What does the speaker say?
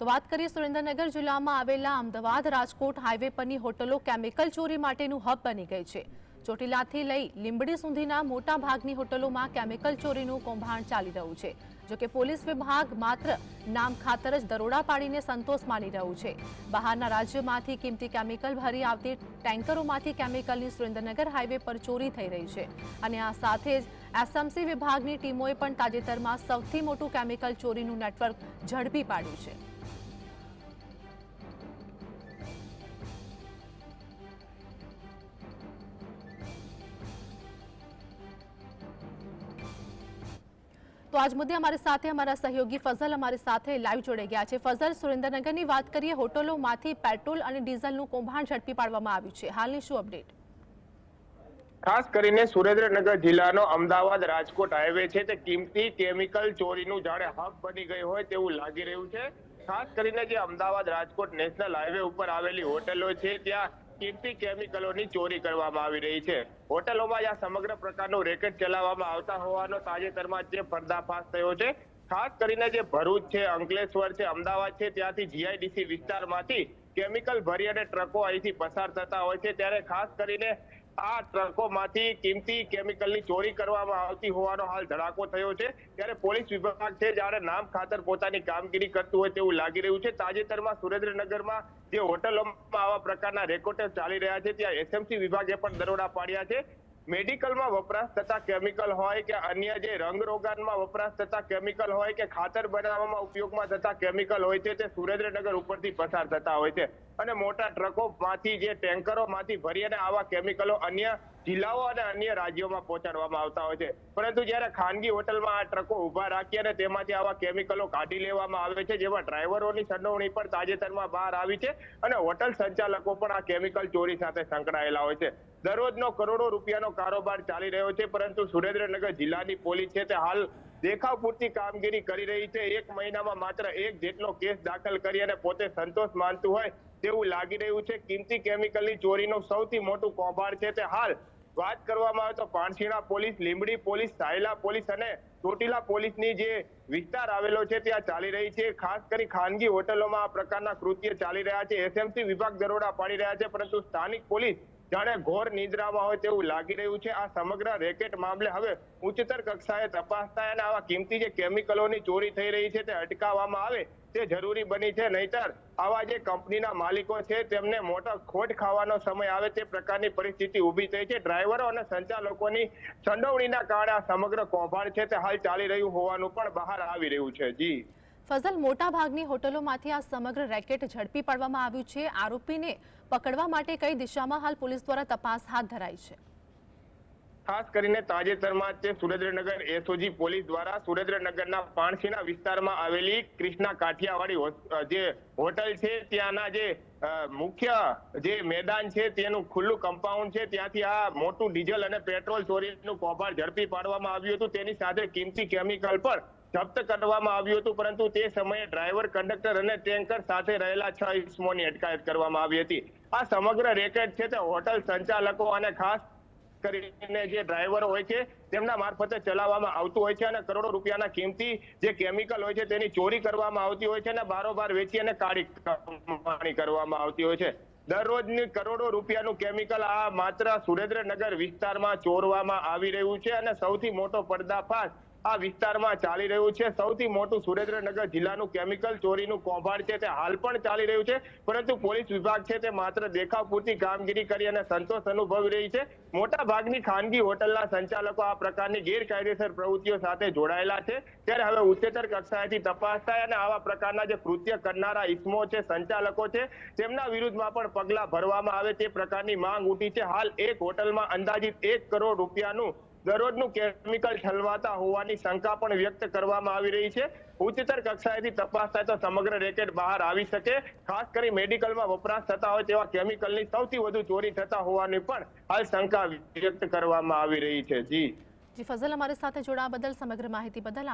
તો વાત કરીએ સુરેન્દ્રનગર જિલ્લામાં આવેલા અમદાવાદ રાજકોટ હાઈવે પરની હોટલો કેમિકલ ચોરી માટેનું હબ બની ગઈ છે. ચોટીલાથી લઈ લીંબડી સુધીના મોટા ભાગની હોટલોમાં કેમિકલ ચોરીનું કૌભાંડ ચાલી રહ્યું છે. જોકે પોલીસ વિભાગ માત્ર નામ ખાતર જ દરોડા પાડીને સંતોષ માની રહ્યું છે. બહારના રાજ્યમાંથી કિંમતી કેમિકલ ભરી આવતી ટેન્કરોમાંથી કેમિકલની સુરેન્દ્રનગર હાઈવે પર ચોરી થઈ રહી છે. અને આ સાથે જ એસએમસી વિભાગની ટીમોએ પણ તાજેતરમાં સૌથી મોટું કેમિકલ ચોરીનું નેટવર્ક ઝડપી પાડ્યું છે. તો આજ મુદ્દે અમારી સાથે અમારા સહયોગી ફઝલ અમારી સાથે લાઈવ જોડાઈ ગયા છે. ફઝલ, સુરેન્દ્રનગરની વાત કરીએ, હોટલોમાંથી પેટ્રોલ અને ડીઝલનું કૌભાંડ ઝડપી પાડવામાં આવ્યું છે. હાલની શું અપડેટ ખાસ કરીને સુરેન્દ્રનગર જિલ્લાનો અમદાવાદ રાજકોટ હાઈવે છે તે કિંમતી કેમિકલ ચોરીનું જાણે હબ બની ગઈ હોય તેવું લાગી રહ્યું છે. ખાસ કરીને જે અમદાવાદ રાજકોટ નેશનલ હાઈવે ઉપર આવેલી હોટલો છે, ત્યાં કિંમતી કેમિકલોની ચોરી કરવામાં આવી રહી છે. હોટલોમાં આ સમગ્ર પ્રકારનું રેકેટ ચલાવવામાં આવતા હોવાનો તાજેતરમાં જે પર્દાફાશ થયો છે. ખાસ કરીને જે ભરૂચ છે, અંકલેશ્વર છે, અમદાવાદ છે, ત્યાંથી જીઆઈડીસી વિસ્તારમાંથી કેમિકલ ભરી અને ટ્રકો અહીંથી પસાર થતા હોય છે. ત્યારે ખાસ કરીને આ ટ્રકોમાંથી કિંમતી કેમિકલની ચોરી કરવામાં આવતી હોવાનો હાલ ધડાકો થયો છે. ત્યારે પોલીસ વિભાગ છે, જ્યારે નામ ખાતર પોતાની કામગીરી કરતું હોય તેવું લાગી રહ્યું છે. તાજેતરમાં સુરેન્દ્રનગરમાં જે હોટલોમાં આવા પ્રકારના રેકોર્ડ ચાલી રહ્યા છે, ત્યાં એસએમસી વિભાગે પણ દરોડા પાડ્યા છે. મેડિકલમાં વપરાશ થતા કેમિકલ હોય કે અન્ય જે રંગ રોગાનમાં વપરાશ થતા કેમિકલ હોય કે ખાતર બનાવવામાં ઉપયોગમાં થતા કેમિકલ હોય છે, તે સુરેન્દ્રનગર ઉપરથી પસાર થતા હોય છે. અને મોટા ટ્રકોમાંથી જે ટેન્કરોમાંથી ભરી અને આવા કેમિકલો અન્ય જિલ્લાઓ અને અન્ય રાજ્યોમાં પહોંચાડવામાં આવતા હોય છે. પરંતુ જ્યારે ખાનગી હોટલમાં આ ટ્રકો ઊભા રાખી અને તેમાંથી આવા કેમિકલો કાઢી લેવામાં આવે છે, જેમાં ડ્રાઈવરોની સંડોવણી પણ તાજેતરમાં બહાર આવી છે અને હોટલ સંચાલકો પણ આ કેમિકલ ચોરી સાથે સંકળાયેલા હોય છે. દરરોજનો કરોડો રૂપિયાનો કારોબાર ચાલી રહ્યો છે, પરંતુ સુરેન્દ્રનગર જિલ્લાની પોલીસ છે તે હાલ દેખાવ પૂરતી કામગીરી કરી રહી છે. એક મહિનામાં માત્ર એક જેટલો કેસ દાખલ કરી અને પોતે સંતોષ માનતું હોય તેવું લાગી રહ્યું છે. કિંમતી કેમિકલની ચોરીનું સૌથી મોટું કૌભાંડ છે તે હાલ વાત કરવામાં આવે તો Panshina police, Limbdi police, Sayla police અને ચોટીલા પોલીસની જે વિસ્તાર આવેલો છે ત્યાં ચાલી રહી છે. ખાસ કરી ખાનગી હોટલોમાં આ પ્રકારના કૃત્ય ચાલી રહ્યા છે. એસએમસી વિભાગ દરોડા પાડી રહ્યા છે, પરંતુ સ્થાનિક પોલીસ જાણે ઘોર નિદ્રામાં હોય તેવું લાગી રહ્યું છે. આ સમગ્ર રેકેટ મામલે હવે ઉચ્ચતર કક્ષાએ તપાસ થાય અને આવા કિંમતી જે કેમિકલોની ચોરી થઈ રહી છે તે અટકાવવામાં આવે તે જરૂરી બની છે. નહીતર આવા જે કંપનીના માલિકો છે તેમને મોટો ખોટ ખાવાનો સમય આવે તે પ્રકારની પરિસ્થિતિ ઊભી થઈ છે. ડ્રાઈવરો અને સંચાલકોની સંડોવણીના કારણે આ સમગ્ર કૌભાંડ છે તે હાલ ચાલી રહ્યું હોવાનું પણ બહાર આવી રહ્યું છે. જી. ફઝલ મોટા ભાગની હોટલોમાંથી આ સમગ્ર રેકેટ ઝડપી પાડવામાં આવ્યું છે. આરોપીને પકડવા માટે કઈ દિશામાં હાલ પોલીસ દ્વારા તપાસ હાથ ધરાઈ છે? ખાસ કરીને તાજેતરમાં જે સુરેન્દ્રનગર એસઓજી પોલીસ દ્વારા સુરેન્દ્રનગરના પાણસીના વિસ્તારમાં આવેલી કૃષ્ણા કાઠિયાવાડી જે હોટલ છે, ત્યાંના જે મુખ્ય જે મેદાન છે, તેનું ખુલ્લું કમ્પાઉન્ડ છે. ત્યાંથી આ મોટું ડીઝલ અને પેટ્રોલ ચોરીનું કૌભાંડ ઝડપી પાડવામાં આવ્યું હતું. તેની સાથે કિંમતી કેમિકલ પણ જપ્ત કરવામાં આવ્યું હતું, પરંતુ તે સમયે ડ્રાઈવર, કંડક્ટર અને ટેન્કર સાથે રહેલા છ ઇસમોની અટકાયત કરવામાં આવી હતી. આ સમગ્ર રેકેટ છે તે હોટલ સંચાલકો અને ખાસ કરીને જે ડ્રાઈવરો હોય છે, તેમના મારફતે ચલાવવામાં આવતું હોય છે અને કરોડો રૂપિયાના કિંમતી જે કેમિકલ હોય છે તેની ચોરી કરવામાં આવતી હોય છે અને બારોબાર વેચી અને કાળી કમાણી કરવામાં આવતી હોય છે. દરરોજની કરોડો રૂપિયાનું કેમિકલ આ માત્ર સુરેન્દ્રનગર વિસ્તારમાં ચોરવામાં આવી રહ્યું છે અને સૌથી મોટો પર્દાફાશ આ વિસ્તારમાં ચાલી રહ્યું છે. સૌથી મોટું સુરેન્દ્રનગર જિલ્લાનું કેમિકલ ચોરીનું કૌભાંડ છે. તે હાલ પણ ચાલી રહ્યું છે. પરંતુ પોલીસ વિભાગ છે તે માત્ર દેખાવ પૂરતી કામગીરી કરી અને સંતોષ અનુભવી રહી છે. મોટા ભાગની ખાનગી હોટલના સંચાલકો આ પ્રકારની ગેરકાયદેસર પ્રવૃત્તિઓ સાથે જોડાયેલા છે. ત્યારે હવે ઉચ્ચતર કક્ષાએથી તપાસ થાય અને આવા પ્રકારના જે કૃત્ય કરનારા ઇસમો છે, સંચાલકો છે, તેમના વિરુદ્ધમાં પણ પગલા ભરવામાં આવે તે પ્રકારની માંગ ઉઠી છે. હાલ એક હોટલમાં અંદાજિત એક કરોડ રૂપિયાનું દરરોજનું કેમિકલ ઠલવાતા હોવાની શંકા પણ વ્યક્ત કરવામાં આવી રહી છે. ઉચ્ચતર કક્ષાએથી તપાસ થાય તો સમગ્ર રેકેટ બહાર આવી શકે. ખાસ કરી મેડિકલમાં વપરાશ થતા હોય તેવા કેમિકલની સૌથી વધુ ચોરી થતા હોવાની પણ હાલ શંકા વ્યક્ત કરવામાં આવી રહી છે. જી. જી, ફઝલ, અમારી સાથે જોડાવા બદલ સમગ્ર માહિતી બદલ